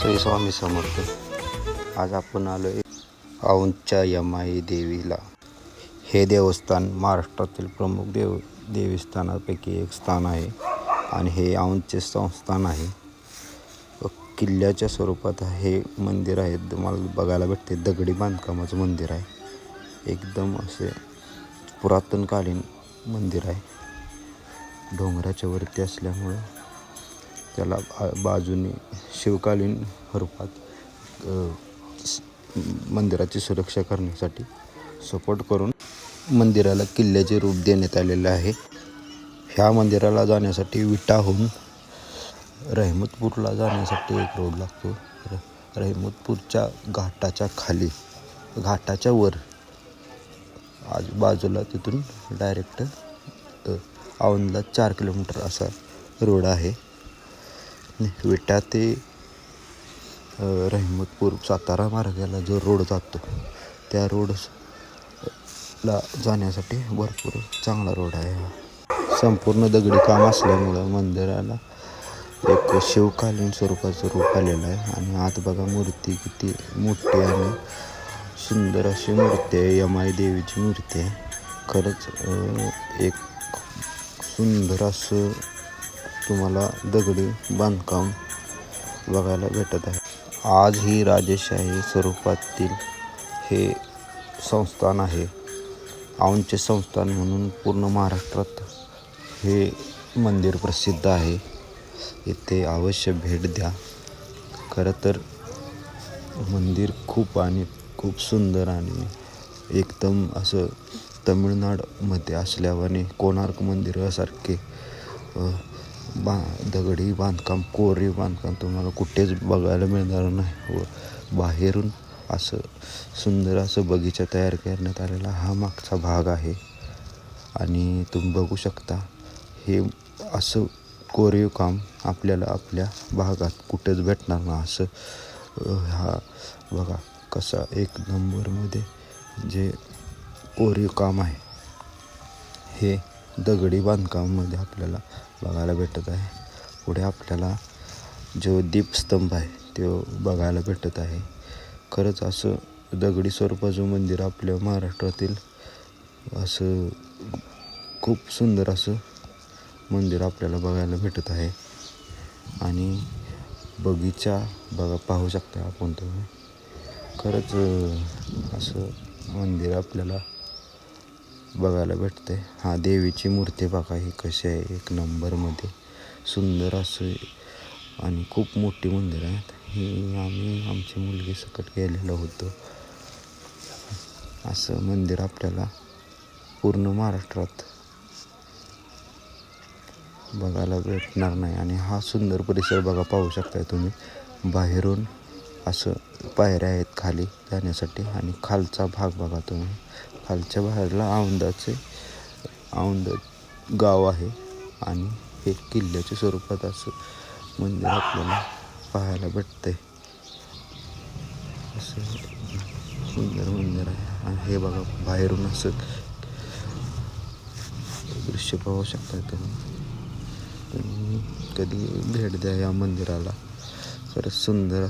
श्री स्वामी समर्थ. आज आपण आलो आहे औंधच्या यमाई देवीला. हे देवस्थान महाराष्ट्रातील प्रमुख देव देवस्थानापैकी एक स्थान आहे आणि हे औंधचे संस्थान आहे. किल्ल्याच्या स्वरूपात हे मंदिर आहे. तुम्हाला बघायला भेटते दगडी बांधकामाचं मंदिर आहे. एकदम असे पुरातनकालीन मंदिर आहे. डोंगराच्या वरती असल्यामुळं त्याला बा बाजूने शिवकालीन रूपात मंदिराची सुरक्षा करण्यासाठी सपोर्ट करून मंदिराला किल्ल्याचे रूप देण्यात आलेले आहे. ह्या मंदिराला जाण्यासाठी विटाहून रहमतपूरला जाण्यासाठी एक रोड लागतो. र रहमतपूरच्या घाटाच्या खाली घाटाच्या वर आज बाजूला तिथून डायरेक्ट औंधला चार किलोमीटर असा रोड आहे. विटा ते रहिमतपूर सातारा मार्गाला जो रोड जातो त्या रोडला जाण्यासाठी भरपूर चांगला रोड आहे हा. संपूर्ण दगडी काम असल्यामुळं मंदिराला एक शिवकालीन स्वरूपाचं रूप आलेलं आहे. आणि आत बघा मूर्ती किती मोठी आणि सुंदर अशी मूर्ती आहे. यमाई देवीची मूर्ती आहे. खरंच एक सुंदर असं तुम्हाला दगडी बांधकाम बघायला भेटत आहे. आज ही राजेशाही स्वरूपातील हे संस्थान आहे. औंचे संस्थान म्हणून पूर्ण महाराष्ट्रात हे मंदिर प्रसिद्ध आहे. इथे अवश्य भेट द्या. खरं तर मंदिर खूप आणि खूप सुंदर आणि एकदम असं तमिळनाडमध्ये असल्यावाने कोणार्क मंदिरासारखे बा दगडी बांधकाम कोरीव बांधकाम तुम्हाला कुठेच बघायला मिळणार नाही. व बाहेरून असं सुंदर असं बगीचा तयार करण्यात आलेला हा मागचा भाग आहे. आणि तुम्ही बघू शकता हे असं कोरीव काम आपल्याला आपल्या भागात कुठेच भेटणार ना असं हा बघा कसा एक नंबरमध्ये जे कोरीव काम आहे हे दगडी बांधकामामध्ये आपल्याला बघायला भेटत आहे. पुढे आपल्याला जो दीपस्तंभ आहे तो बघायला भेटत आहे. खरंच असं दगडी स्वरूपाचं मंदिर आपल्या महाराष्ट्रातील असं खूप सुंदर असं मंदिर आपल्याला बघायला भेटत आहे. आणि बगीचा बघा पाहू शकता आपण तुम्ही. खरंच असं मंदिर आपल्याला बघायला भेटते. हा देवीची मूर्ती बघा ही कशी आहे एक नंबरमध्ये. सुंदर असे आणि खूप मोठी मंदिर आहेत ही आम्ही आमची मुलगी सकट गेलेलो होतो. असं मंदिर आपल्याला पूर्ण महाराष्ट्रात बघायला भेटणार नाही. आणि हा सुंदर परिसर बघा पाहू शकताय तुम्ही. बाहेरून असं पायऱ्या आहेत खाली जाण्यासाठी. आणि खालचा भाग बघा तुम्ही. खालच्या बाहेरला औंदाचे औंद गाव आहे. आणि हे किल्ल्याच्या स्वरूपात असं मंदिर आपल्याला पाहायला भेटतंय. असं सुंदर मंदिर आहे. आणि हे बघा बाहेरून असं दृश्य पाहू शकता तुम्ही. तुम्ही कधी भेट द्या या मंदिराला. खरंच सुंदर